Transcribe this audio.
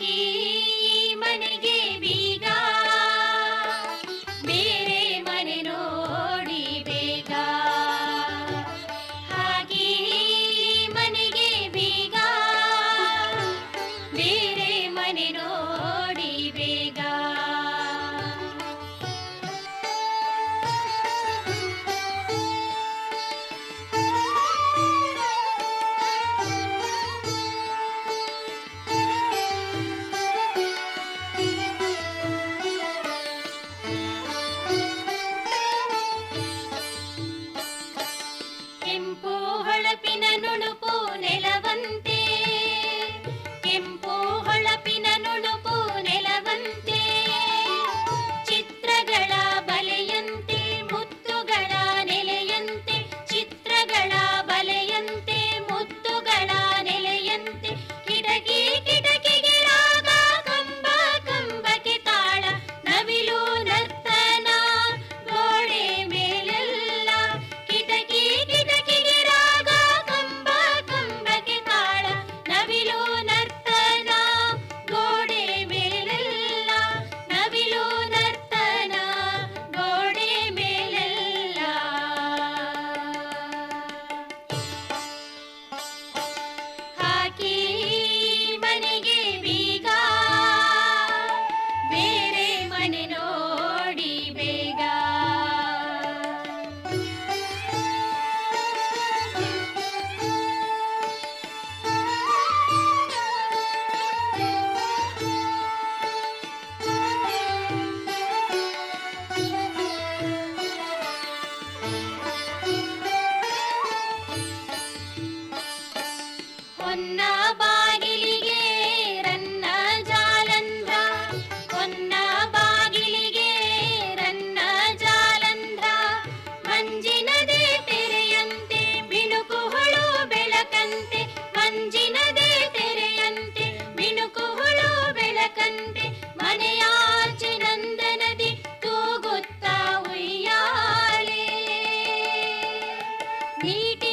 की ಅಂಜಿನದೇ ತೆರೆಯಂತೆ ಮಿಣುಕುಗಳು ಬೆಳಕಂತೆ ಮನೆಯಾಚೆ ನಂದನದಿ ತೂಗುತ್ತ ಉಯ್ಯಾಳೆ ನೀಟಿ